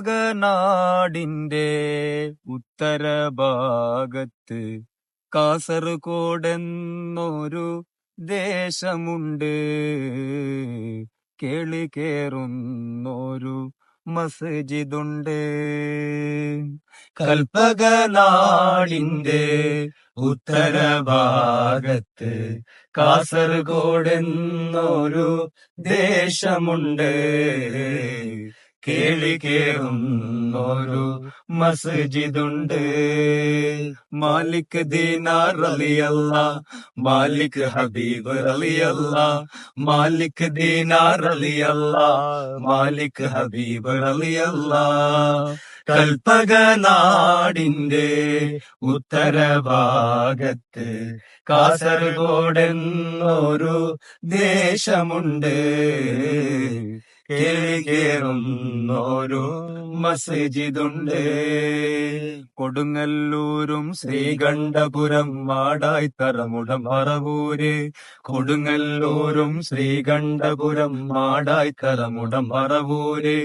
കൽപ്പകനാടിന്റെ ഉത്തരഭാഗത്ത് കാസർഗോഡെന്നൊരു ദേശമുണ്ട്. കേളി കേറുന്നൊരു മസ്ജിദുണ്ട്. കൽപ്പകനാടിന്റെ ഉത്തരഭാഗത്ത് കാസർഗോഡെന്നൊരു ദേശമുണ്ട്. കേളി കേറുന്നൊരു മസ്ജിദുണ്ട്. മാലിക് ദീനാർ അലിയല്ല മാലിക് ഹബീബ് അലിയല്ല മാലിക് ദീനാർ അലിയല്ല മാലിക് ഹബീബ് അലിയല്ല. കൽപ്പകനാടിന്റെ ഉത്തരഭാഗത്ത് കാസർഗോഡെന്നൊരു ദേശമുണ്ട്. കേളി കേറുന്നൊരു മസ്ജിദുണ്ട്. കൊടുങ്ങല്ലൂരും ശ്രീകണ്ഠപുരം മാടായിത്തറമുടം പറവൂര് കൊടുങ്ങല്ലൂരും ശ്രീകണ്ഠപുരം മാടായിത്തറമുടം പറവൂര്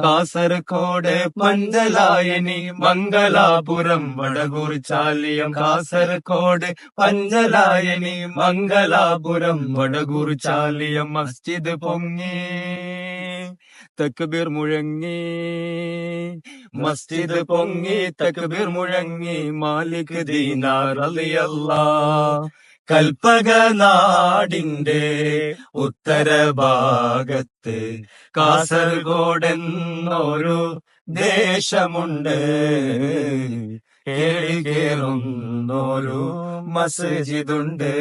കാസർഗോഡ് പഞ്ചലായനി മംഗലാപുരം വടകുറിച്ചാലിയം കാസർഗോഡ് പഞ്ചലായനി മംഗലാപുരം വടകുറിച്ചാലിയം മസ്ജിദ് പൊങ്ങി. തക്ബീർ മുഴങ്ങി. മസ്ജിദ് പൊങ്ങി തക്ബീർ മുഴങ്ങി. മാലിക് ദീനാർ അലിയല്ലാ കൽപ്പകനാടിന്റെ ഉത്തരഭാഗത്ത് കാസർഗോഡെന്നൊരു ദേശമുണ്ട്. കേളി കേറുന്നൊരു മസ്ജിദുണ്ട്.